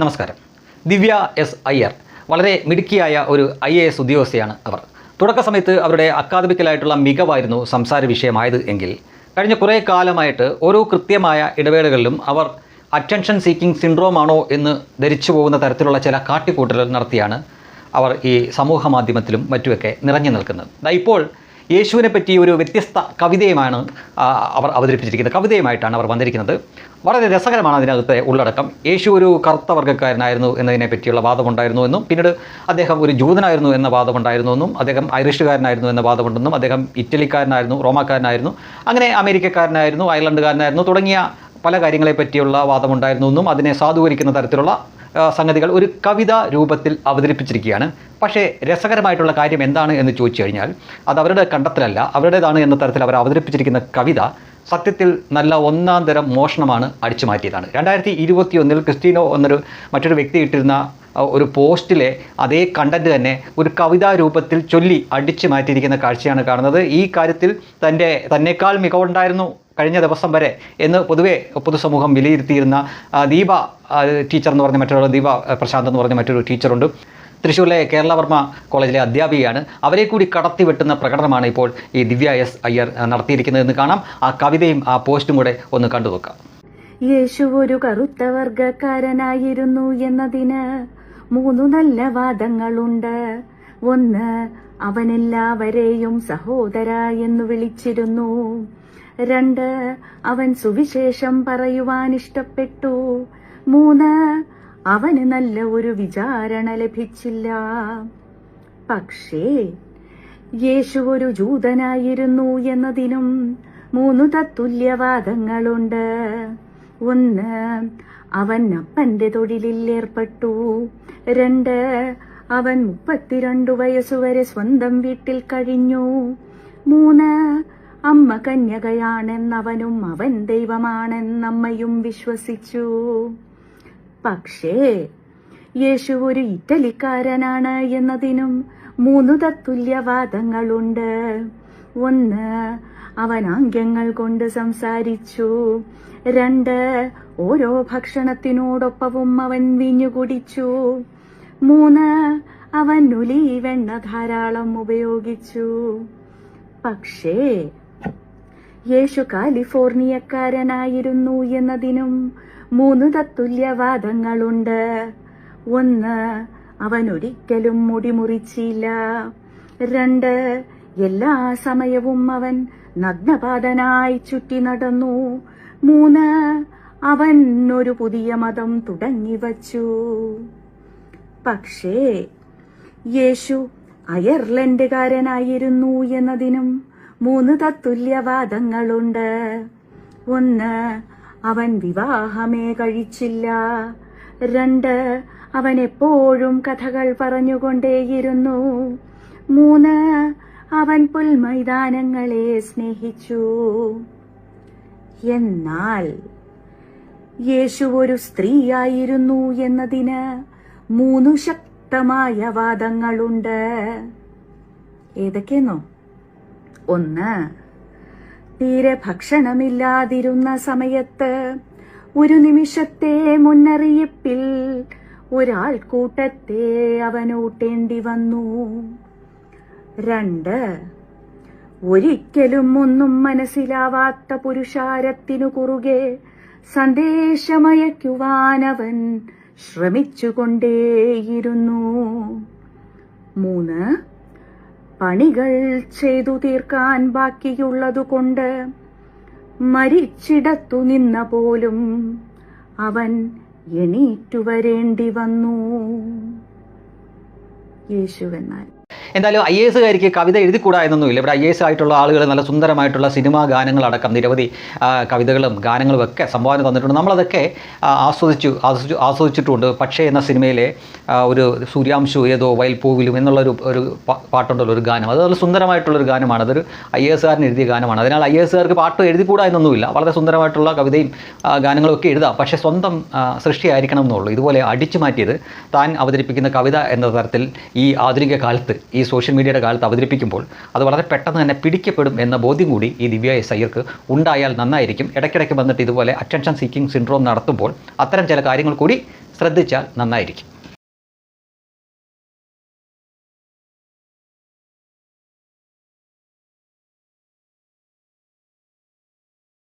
നമസ്കാരം. ദിവ്യ എസ് അയ്യർ വളരെ മിടുക്കിയായ ഒരു ഐ എ എസ് ഉദ്യോഗസ്ഥയാണ് അവർ. തുടക്ക സമയത്ത് അവരുടെ അക്കാദമിക്കലായിട്ടുള്ള മികവായിരുന്നു സംസാര വിഷയമായത് എങ്കിൽ. കഴിഞ്ഞ കുറേ കാലമായിട്ട് ഓരോ കൃത്യമായ ഇടവേളകളിലും അവർ അറ്റൻഷൻ സീക്കിംഗ് സിൻഡ്രോം ആണോ എന്ന് ധരിച്ചു പോകുന്ന തരത്തിലുള്ള ചില കാട്ടിക്കൂട്ടലുകൾ നടത്തിയാണ് അവർ ഈ സമൂഹ മാധ്യമത്തിലും മറ്റുമൊക്കെ നിറഞ്ഞു നിൽക്കുന്നത്. ഇപ്പോൾ യേശുവിനെ പറ്റി ഒരു വ്യത്യസ്ത കവിതയുമാണ് അവർ അവതരിപ്പിച്ചിരിക്കുന്നത്. കവിതയുമായിട്ടാണ് അവർ വന്നിരിക്കുന്നത്. വളരെ രസകരമാണ് അതിനകത്തെ ഉള്ളടക്കം. യേശു ഒരു കറുത്ത വർഗക്കാരനായിരുന്നു എന്നതിനെ പറ്റിയുള്ള വാദമുണ്ടായിരുന്നു എന്നും പിന്നീട് അദ്ദേഹം ഒരു ജൂതനായിരുന്നു എന്ന വാദമുണ്ടായിരുന്നു എന്നും അദ്ദേഹം ഐറിഷുകാരനായിരുന്നു എന്ന വാദമുണ്ടെന്നും അദ്ദേഹം ഇറ്റലിക്കാരനായിരുന്നു റോമാക്കാരനായിരുന്നു അങ്ങനെ അമേരിക്കക്കാരനായിരുന്നു അയർലൻഡുകാരനായിരുന്നു തുടങ്ങിയ പല കാര്യങ്ങളെ പറ്റിയുള്ള വാദമുണ്ടായിരുന്നു എന്നും അതിനെ സാധൂകരിക്കുന്ന തരത്തിലുള്ള സംഗതികൾ ഒരു കവിത രൂപത്തിൽ അവതരിപ്പിച്ചിരിക്കുകയാണ്. പക്ഷേ രസകരമായിട്ടുള്ള കാര്യം എന്താണ് എന്ന് ചോദിച്ചു കഴിഞ്ഞാൽ അത് അവരുടെ കണ്ടെത്തലല്ല. അവരുടേതാണ് എന്ന തരത്തിൽ അവർ അവതരിപ്പിച്ചിരിക്കുന്ന കവിത സത്യത്തിൽ നല്ല ഒന്നാം തരം മോഷണമാണ് അടിച്ചു മാറ്റിയതാണ്. രണ്ടായിരത്തി ഇരുപത്തി ഒന്നിൽ ക്രിസ്റ്റീനോ എന്നൊരു മറ്റൊരു വ്യക്തി ഇട്ടിരുന്ന ഒരു പോസ്റ്റിലെ അതേ കണ്ടന്റ് തന്നെ ഒരു കവിതാ രൂപത്തിൽ ചൊല്ലി അടിച്ചു മാറ്റിയിരിക്കുന്ന കാഴ്ചയാണ് കാണുന്നത്. ഈ കാര്യത്തിൽ തന്റെ തന്നെക്കാൾ മികവുണ്ടായിരുന്നു കഴിഞ്ഞ ദിവസം വരെ എന്ന് പൊതുവെ പൊതുസമൂഹം വിലയിരുത്തിയിരുന്ന ദീപ ടീച്ചർ എന്ന് പറഞ്ഞ മറ്റൊരു ദീപ പ്രശാന്ത് എന്ന് പറഞ്ഞ മറ്റൊരു ടീച്ചറുണ്ട്. തൃശ്ശൂരിലെ കേരളവർമ്മ കോളേജിലെ അധ്യാപികയാണ്. അവരെ കൂടി കടത്തി വെട്ടുന്ന പ്രകടനമാണ് ഇപ്പോൾ ഈ ദിവ്യ എസ് അയ്യർ നടത്തിയിരിക്കുന്നത് നടത്തിയിരിക്കുന്നതെന്ന് കാണാം. ആ കവിതയും ആ പോസ്റ്റും കൂടെ ഒന്ന് കണ്ടു നോക്കാം. യേശു ഒരു കറുത്ത വർഗക്കാരനായിരുന്നു എന്നതിന് മൂന്നു നല്ല വാദങ്ങളുണ്ട്. ഒന്ന് അവനെല്ലാവരെയും സഹോദര എന്ന് വിളിച്ചിരുന്നു. രണ്ട് അവൻ സുവിശേഷം പറയുവാൻ ഇഷ്ടപ്പെട്ടു. മൂന്ന് അവന് നല്ല ഒരു വിചാരണ ലഭിച്ചില്ല. പക്ഷേ യേശു ഒരു ജൂതനായിരുന്നു എന്നതിനും മൂന്ന് തത്തുല്യവാദങ്ങളുണ്ട്. ഒന്ന് അവൻ അപ്പന്റെ തൊഴിലിൽ ഏർപ്പെട്ടു. രണ്ട് അവൻ മുപ്പത്തിരണ്ടു വയസ്സുവരെ സ്വന്തം വീട്ടിൽ കഴിഞ്ഞു. മൂന്ന് അമ്മ കന്യകയാണെന്നവനും അവൻ ദൈവമാണെന്നമ്മയും വിശ്വസിച്ചു. പക്ഷേ യേശു ഒരു ഇറ്റലിക്കാരനാണ് എന്നതിനും മൂന്നു തത്തുല്യവാദങ്ങളുണ്ട്. ഒന്ന് അവൻ ആംഗ്യങ്ങൾ കൊണ്ട് സംസാരിച്ചു. രണ്ട് ഓരോ ഭക്ഷണത്തിനോടൊപ്പവും അവൻ വീഞ്ഞു കുടിച്ചു. മൂന്ന് അവൻ ഒലീവെണ്ണ ധാരാളം ഉപയോഗിച്ചു. പക്ഷേ യേശു കാലിഫോർണിയക്കാരനായിരുന്നു എന്നതിനും മൂന്ന് തത്തുല്യവാദങ്ങളുണ്ട്. ഒന്ന് അവൻ ഒരിക്കലും മുടിമുറിച്ചില്ല. രണ്ട് എല്ലാ സമയവും അവൻ നഗ്നപാതനായി ചുറ്റി നടന്നു. മൂന്ന് അവൻ ഒരു പുതിയ മതം തുടങ്ങിവച്ചു പക്ഷേ യേശു അയർലൻഡുകാരനായിരുന്നു എന്നതിനും മൂന്ന് തത്തുല്യവാദങ്ങളുണ്ട്. ഒന്ന് അവൻ വിവാഹമേ കഴിച്ചില്ല. രണ്ട് അവൻ എപ്പോഴും കഥകൾ പറഞ്ഞുകൊണ്ടേയിരുന്നു. മൂന്ന് അവൻ പുൽമൈതാനങ്ങളെ സ്നേഹിച്ചു. എന്നാൽ യേശു ഒരു സ്ത്രീയായിരുന്നു എന്നതിന് മൂന്നു ശക്തമായ വാദങ്ങളുണ്ട്. ഏതൊക്കെയെന്നോ? ഒന്ന്. തീരെ ഭക്ഷണമില്ലാതിരുന്ന സമയത്ത് ഒരു നിമിഷത്തെ മുന്നറിയിപ്പിൽ ഒരാൾ കൂട്ടത്തെ അവനൂട്ടേണ്ടി വന്നു. രണ്ട്. ഒരിക്കലും ഒന്നും മനസ്സിലാവാത്ത പുരുഷാരത്തിനു കുറുകെ സന്ദേശമയക്കുവാനവൻ ശ്രമിച്ചുകൊണ്ടേയിരുന്നു. മൂന്ന്. പണികൾ ചെയ്തു തീർക്കാൻ ബാക്കിയുള്ളതുകൊണ്ട് മരിച്ചിടത്തു നിന്ന പോലും അവൻ എണീറ്റു വരേണ്ടി വന്നു യേശുവെന്നാൽ എന്തായാലും ഐ എ കാര്യം കവിത എഴുതിക്കൂടാ എന്നൊന്നുമില്ല. ഇവിടെ ഐ എസ് ആയിട്ടുള്ള ആളുകൾ നല്ല സുന്ദരമായിട്ടുള്ള സിനിമാ ഗാനങ്ങളടക്കം നിരവധി കവിതകളും ഗാനങ്ങളും ഒക്കെ സംഭാവന തന്നിട്ടുണ്ട്. നമ്മളതൊക്കെ ആസ്വദിച്ചു ആസ്വദിച്ചു ആസ്വദിച്ചിട്ടുണ്ട്. പക്ഷേ എന്ന സിനിമയിലെ ഒരു സൂര്യാംശു ഏതോ വയൽപ്പൂവിലും എന്നുള്ളൊരു ഒരു പാട്ടുണ്ടല്ലോ ഒരു ഗാനം. അത് നല്ല സുന്ദരമായിട്ടുള്ളൊരു ഗാനമാണ്. അതൊരു ഐ എസ് എസുകാരൻ എഴുതിയ ഗാനമാണ്. അതിനാൽ ഐ എസ് എസുകാർക്ക് പാട്ട് എഴുതിക്കൂടാ എന്നൊന്നുമില്ല. വളരെ സുന്ദരമായിട്ടുള്ള കവിതയും ഗാനങ്ങളും ഒക്കെ എഴുതാം. പക്ഷേ സ്വന്തം സൃഷ്ടിയായിരിക്കണം എന്നുള്ളൂ. ഇതുപോലെ അടിച്ചു മാറ്റിയത് താൻ അവതരിപ്പിക്കുന്ന കവിത എന്ന തരത്തിൽ ഈ ആധുനിക കാലത്ത് ഈ സോഷ്യൽ മീഡിയയുടെ കാലത്ത് അവതരിപ്പിക്കുമ്പോൾ അത് വളരെ പെട്ടെന്ന് തന്നെ പിടിക്കപ്പെടും എന്ന ബോധ്യം കൂടി ഈ ദിവ്യ എസ് അയ്യർക്ക് ഉണ്ടായാൽ നന്നായിരിക്കും. ഇടയ്ക്കിടയ്ക്ക് വന്നിട്ട് ഇതുപോലെ അറ്റൻഷൻ സീക്കിംഗ് സിൻഡ്രോം നടത്തുമ്പോൾ അത്തരം ചില കാര്യങ്ങൾ കൂടി ശ്രദ്ധിച്ചാൽ നന്നായിരിക്കും.